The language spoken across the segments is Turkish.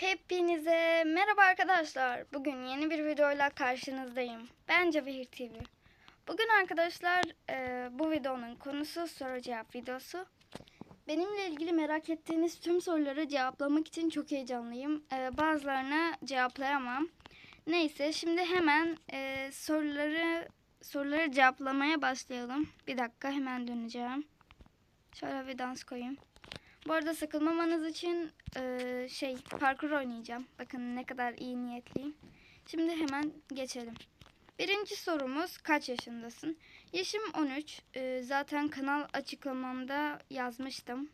Hepinize merhaba arkadaşlar. Bugün yeni bir videoyla karşınızdayım. Ben Cevahir TV. Bugün arkadaşlar e, bu videonun konusu soru cevap videosu. Benimle ilgili merak ettiğiniz tüm soruları cevaplamak için çok heyecanlıyım. E, bazılarını cevaplayamam. Neyse şimdi hemen e, soruları soruları cevaplamaya başlayalım. Bir dakika hemen döneceğim. Şöyle bir dans koyayım. Bu arada sıkılmamanız için eee, şey parkur oynayacağım. Bakın ne kadar iyi niyetliyim. Şimdi hemen geçelim. Birinci sorumuz kaç yaşındasın? Yaşım 13. Eee, zaten kanal açıklamamda yazmıştım.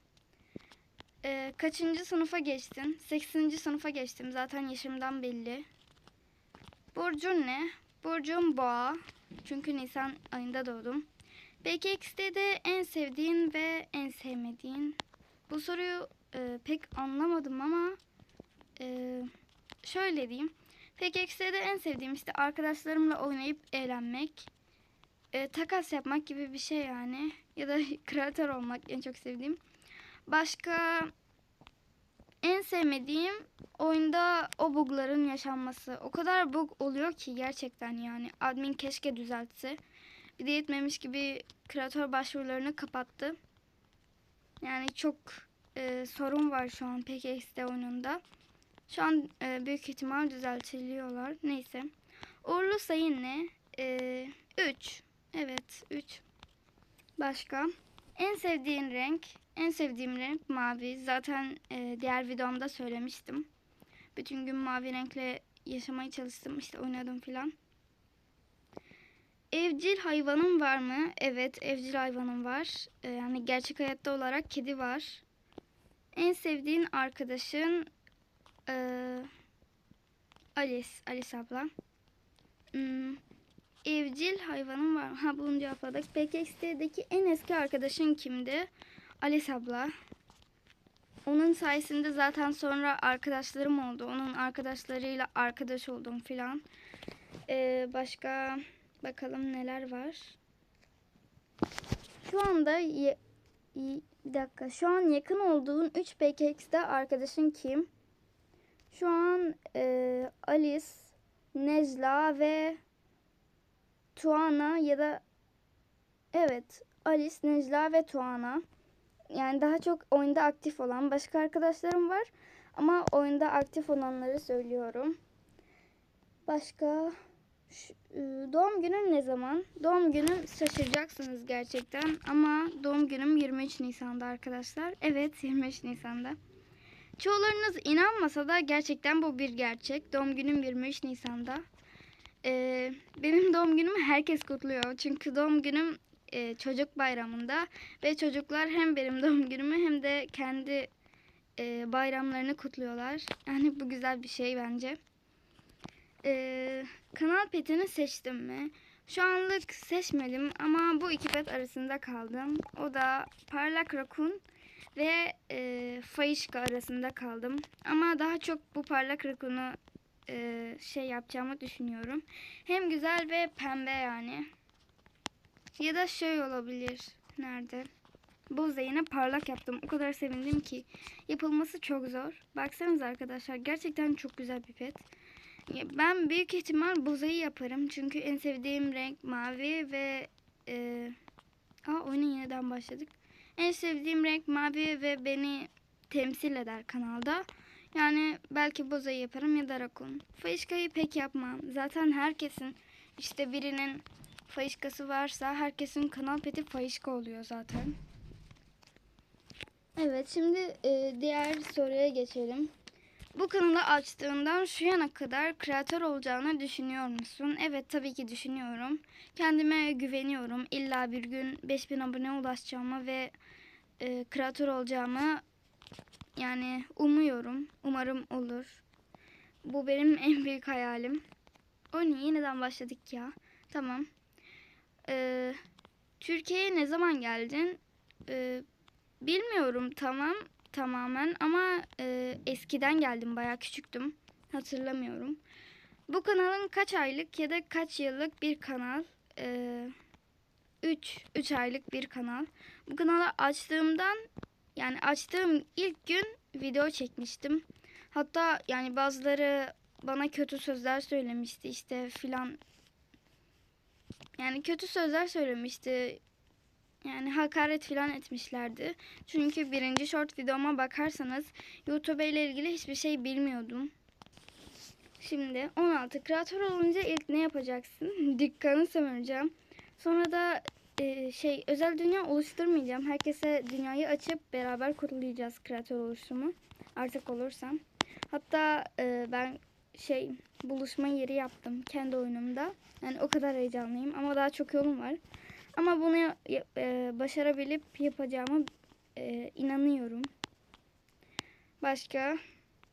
Eee, kaçıncı sınıfa geçtin? 8. sınıfa geçtim. Zaten yaşımdan belli. Burcun ne? Burcum boğa. Çünkü Nisan ayında doğdum. BKX'de en sevdiğin ve en sevmediğin bu soruyu e, pek anlamadım ama e, şöyle diyeyim. PKX'de en sevdiğim işte arkadaşlarımla oynayıp eğlenmek, e, takas yapmak gibi bir şey yani. Ya da kreatör olmak en çok sevdiğim. Başka en sevmediğim oyunda o bugların yaşanması. O kadar bug oluyor ki gerçekten yani. Admin keşke düzeltse. Bir de yetmemiş gibi kreatör başvurularını kapattı. Yani çok e, sorun var şu an PKX'de oyununda. Şu an e, büyük ihtimal düzeltiliyorlar. Neyse. Uğurlu sayın ne? 3. evet 3. Başka? En sevdiğin renk? En sevdiğim renk mavi. Zaten e, diğer videomda söylemiştim. Bütün gün mavi renkle yaşamaya çalıştım. işte oynadım filan. Evcil hayvanın var mı? Evet, evcil hayvanım var. Ee, yani gerçek hayatta olarak kedi var. En sevdiğin arkadaşın ee, Alice, Alice abla. Hmm, evcil hayvanın var mı? Ha bunu cevapladık. PKX'deki en eski arkadaşın kimdi? Alice abla. Onun sayesinde zaten sonra arkadaşlarım oldu. Onun arkadaşlarıyla arkadaş oldum filan. Ee, başka bakalım neler var. Şu anda bir dakika. Şu an yakın olduğun 3 PKX'de arkadaşın kim? Şu an e, Alice, Necla ve Tuana ya da evet Alice, Necla ve Tuana. Yani daha çok oyunda aktif olan başka arkadaşlarım var. Ama oyunda aktif olanları söylüyorum. Başka doğum günün ne zaman? Doğum günüm şaşıracaksınız gerçekten ama doğum günüm 23 Nisan'da arkadaşlar. Evet 23 Nisan'da. Çoğularınız inanmasa da gerçekten bu bir gerçek. Doğum günüm 23 Nisan'da. Ee, benim doğum günümü herkes kutluyor. Çünkü doğum günüm e, çocuk bayramında ve çocuklar hem benim doğum günümü hem de kendi e, bayramlarını kutluyorlar. Yani bu güzel bir şey bence. Ee, kanal petini seçtim mi? Şu anlık seçmedim ama bu iki pet arasında kaldım. O da parlak rakun ve e, fayışka arasında kaldım. Ama daha çok bu parlak rakunu e, şey yapacağımı düşünüyorum. Hem güzel ve pembe yani. Ya da şey olabilir. Nerede? Bu yine parlak yaptım. O kadar sevindim ki. Yapılması çok zor. Baksanıza arkadaşlar. Gerçekten çok güzel bir pet. Ben büyük ihtimal bozayı yaparım. Çünkü en sevdiğim renk mavi ve... E, aa oyuna yeniden başladık. En sevdiğim renk mavi ve beni temsil eder kanalda. Yani belki bozayı yaparım ya da rakun. Fayışkayı pek yapmam. Zaten herkesin işte birinin fayışkası varsa herkesin kanal peti fayışka oluyor zaten. Evet şimdi e, diğer soruya geçelim. Bu kanalı açtığından şu yana kadar kreatör olacağını düşünüyor musun? Evet tabii ki düşünüyorum. Kendime güveniyorum. İlla bir gün 5000 abone ulaşacağımı ve e, kreatör olacağımı yani umuyorum. Umarım olur. Bu benim en büyük hayalim. O niye yeniden başladık ya? Tamam. Ee, Türkiye'ye ne zaman geldin? Ee, bilmiyorum tamam tamamen ama e, eskiden geldim bayağı küçüktüm. Hatırlamıyorum. Bu kanalın kaç aylık ya da kaç yıllık bir kanal? 3 3 aylık bir kanal. Bu kanalı açtığımdan yani açtığım ilk gün video çekmiştim. Hatta yani bazıları bana kötü sözler söylemişti işte filan. Yani kötü sözler söylemişti. Yani hakaret filan etmişlerdi. Çünkü birinci short videoma bakarsanız YouTube ile ilgili hiçbir şey bilmiyordum. Şimdi 16 kreatör olunca ilk ne yapacaksın? Dükkanı sömüreceğim. Sonra da e, şey özel dünya oluşturmayacağım. Herkese dünyayı açıp beraber kurulacağız kreatör oluşumu. Artık olursam. Hatta e, ben şey buluşma yeri yaptım kendi oyunumda. Yani o kadar heyecanlıyım ama daha çok yolum var. Ama bunu e, başarabilip yapacağıma e, inanıyorum. Başka?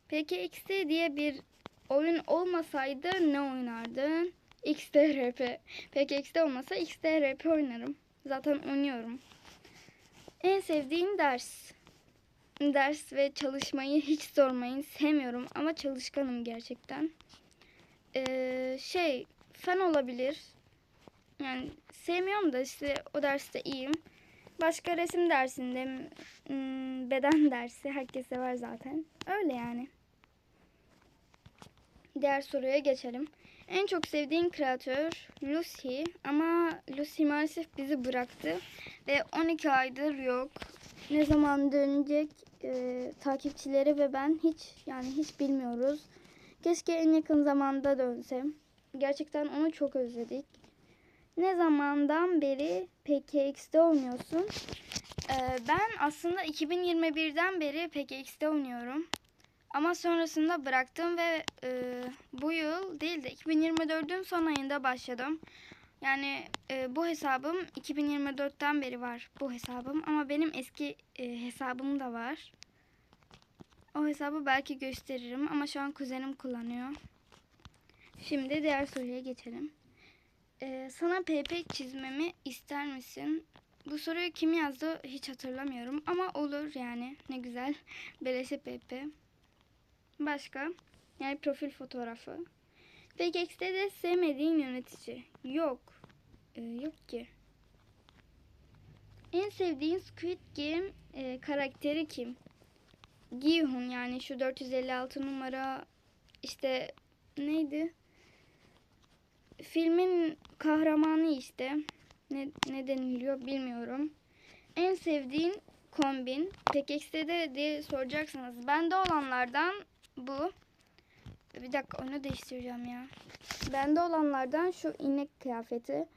Peki diye bir oyun olmasaydı ne oynardın? XDRP. Peki olmasa XDRP oynarım. Zaten oynuyorum. En sevdiğin ders? Ders ve çalışmayı hiç sormayın. Sevmiyorum ama çalışkanım gerçekten. Ee, şey, fen olabilir. Yani sevmiyorum da işte o derste iyiyim. Başka resim dersinde hmm, beden dersi herkes sever zaten. Öyle yani. Diğer soruya geçelim. En çok sevdiğin kreatör Lucy ama Lucy maalesef bizi bıraktı ve 12 aydır yok. Ne zaman dönecek e, takipçileri ve ben hiç yani hiç bilmiyoruz. Keşke en yakın zamanda dönsem. Gerçekten onu çok özledik. Ne zamandan beri PKX'de oynuyorsun? Ee, ben aslında 2021'den beri PKX'de oynuyorum. Ama sonrasında bıraktım ve e, bu yıl değil de 2024'ün son ayında başladım. Yani e, bu hesabım 2024'ten beri var bu hesabım ama benim eski e, hesabım da var. O hesabı belki gösteririm ama şu an kuzenim kullanıyor. Şimdi diğer soruya geçelim. E, sana PP çizmemi ister misin? Bu soruyu kim yazdı hiç hatırlamıyorum ama olur yani ne güzel. Beleşe PP. Başka? Yani profil fotoğrafı. Peki X'te de sevmediğin yönetici. Yok. Ee, yok ki. En sevdiğin Squid Game e, karakteri kim? Gi-hun yani şu 456 numara işte neydi? Filmin kahramanı işte. Ne, ne deniliyor bilmiyorum. En sevdiğin kombin. Peki de diye soracaksınız. Bende olanlardan bu. Bir dakika onu değiştireceğim ya. Bende olanlardan şu inek kıyafeti.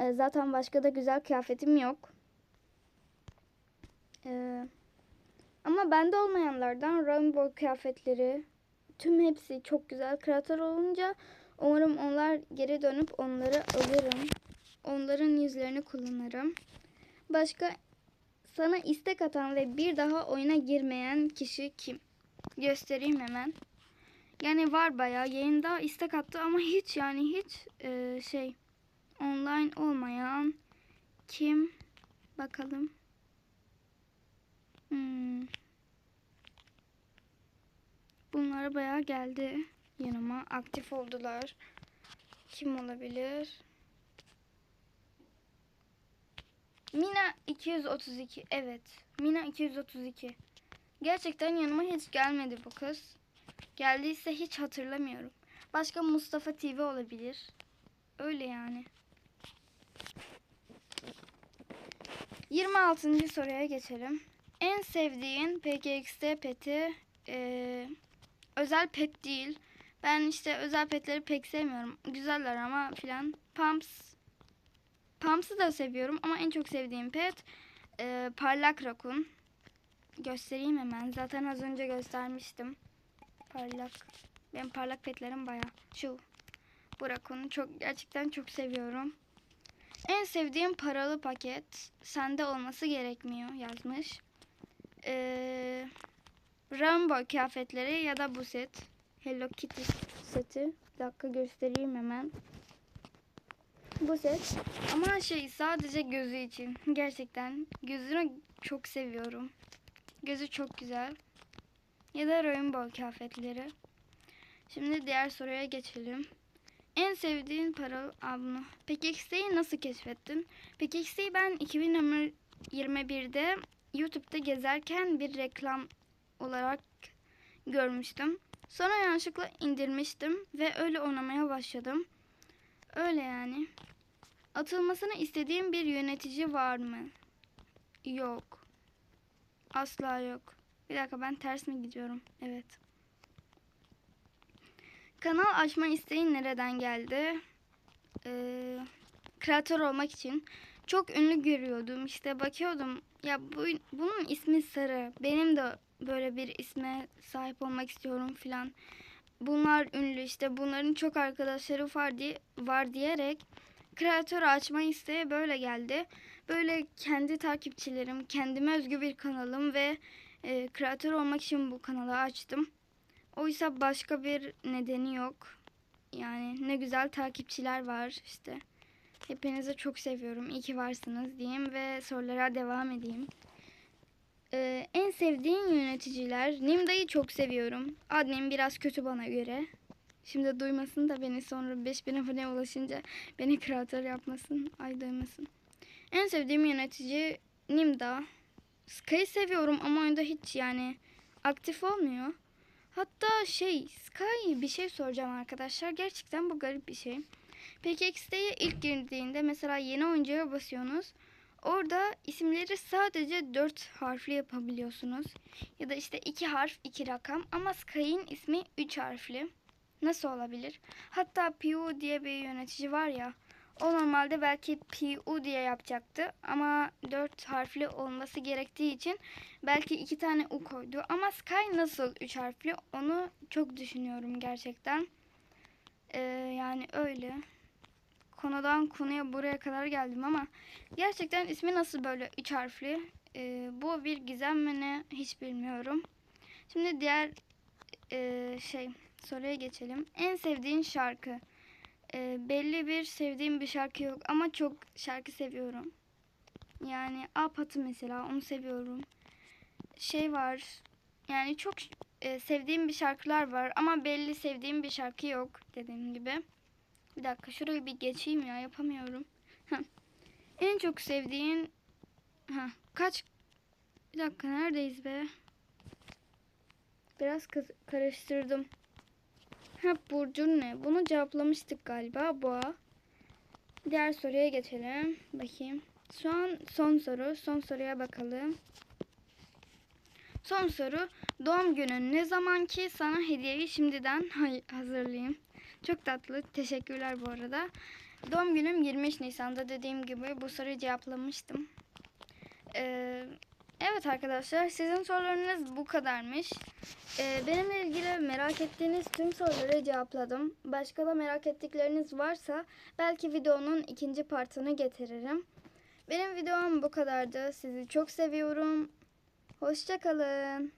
Ee, zaten başka da güzel kıyafetim yok. Ee, ama bende olmayanlardan rainbow kıyafetleri tüm hepsi çok güzel. Kreatör olunca umarım onlar geri dönüp onları alırım. Onların yüzlerini kullanırım. Başka sana istek atan ve bir daha oyuna girmeyen kişi kim? Göstereyim hemen. Yani var bayağı yayında istek attı ama hiç yani hiç e, şey online olmayan kim bakalım. Hmm. Bunlar bayağı geldi yanıma aktif oldular. Kim olabilir? Mina 232 evet Mina 232 Gerçekten yanıma hiç gelmedi bu kız. Geldiyse hiç hatırlamıyorum. Başka Mustafa TV olabilir. Öyle yani. 26. soruya geçelim. En sevdiğin PKX'de peti eee, özel pet değil. Ben işte özel petleri pek sevmiyorum. Güzeller ama filan. Pumps. Pumps'ı da seviyorum ama en çok sevdiğim pet eee, parlak rakun. Göstereyim hemen. Zaten az önce göstermiştim. Parlak. Benim parlak petlerim baya. Şu. Bu rakunu çok gerçekten çok seviyorum. En sevdiğim paralı paket sende olması gerekmiyor yazmış. Ee, Rainbow kıyafetleri ya da bu set. Hello Kitty seti. Bir dakika göstereyim hemen. Bu set. Ama şey sadece gözü için. Gerçekten gözünü çok seviyorum. Gözü çok güzel. Ya da rainbow kıyafetleri. Şimdi diğer soruya geçelim. En sevdiğin paralı abla. Peki X'yi nasıl keşfettin? Peki X'yi ben 2021'de YouTube'da gezerken bir reklam olarak görmüştüm. Sonra yanlışlıkla indirmiştim ve öyle oynamaya başladım. Öyle yani. Atılmasını istediğim bir yönetici var mı? Yok. Asla yok. Bir dakika ben ters mi gidiyorum? Evet. Kanal açma isteği nereden geldi? Ee, kreatör olmak için. Çok ünlü görüyordum. İşte bakıyordum. Ya bu, bunun ismi Sarı. Benim de böyle bir isme sahip olmak istiyorum filan. Bunlar ünlü işte bunların çok arkadaşları var diye var diyerek kreatör açma isteği böyle geldi. Böyle kendi takipçilerim, kendime özgü bir kanalım ve e, kreatör olmak için bu kanalı açtım. Oysa başka bir nedeni yok. Yani ne güzel takipçiler var işte. Hepinizi çok seviyorum. İyi ki varsınız diyeyim ve sorulara devam edeyim. Ee, en sevdiğin yöneticiler. Nimda'yı çok seviyorum. Admin biraz kötü bana göre. Şimdi duymasın da beni sonra 5000 abone ulaşınca beni kreatör yapmasın. Ay duymasın. En sevdiğim yönetici Nimda. Sky'ı seviyorum ama oyunda hiç yani aktif olmuyor. Hatta şey Sky bir şey soracağım arkadaşlar. Gerçekten bu garip bir şey. PKX'de ilk girdiğinde mesela yeni oyuncuya basıyorsunuz. Orada isimleri sadece 4 harfli yapabiliyorsunuz. Ya da işte 2 harf 2 rakam ama Sky'in ismi 3 harfli. Nasıl olabilir? Hatta PU diye bir yönetici var ya. O normalde belki PU diye yapacaktı ama 4 harfli olması gerektiği için belki 2 tane U koydu. Ama Sky nasıl 3 harfli onu çok düşünüyorum gerçekten. Ee, yani öyle konudan konuya buraya kadar geldim ama gerçekten ismi nasıl böyle üç harfli? Ee, bu bir gizem mi ne hiç bilmiyorum. Şimdi diğer e, şey soruya geçelim. En sevdiğin şarkı? Ee, belli bir sevdiğim bir şarkı yok ama çok şarkı seviyorum. Yani Apat'ı mesela onu seviyorum. Şey var yani çok e, sevdiğim bir şarkılar var ama belli sevdiğim bir şarkı yok dediğim gibi. Bir dakika şurayı bir geçeyim ya yapamıyorum. En çok sevdiğin ha kaç bir dakika neredeyiz be? Biraz karıştırdım. Ha burcun ne? Bunu cevaplamıştık galiba boğa. Diğer soruya geçelim. Bakayım. Şu an son soru. Son soruya bakalım. Son soru. Doğum günün ne zaman ki sana hediyeyi şimdiden hazırlayayım. Çok tatlı. Teşekkürler bu arada. Doğum günüm 23 Nisan'da dediğim gibi bu soruyu cevaplamıştım. Ee, evet arkadaşlar sizin sorularınız bu kadarmış. Ee, benimle ilgili merak ettiğiniz tüm soruları cevapladım. Başka da merak ettikleriniz varsa belki videonun ikinci partını getiririm. Benim videom bu kadardı. Sizi çok seviyorum. Hoşçakalın.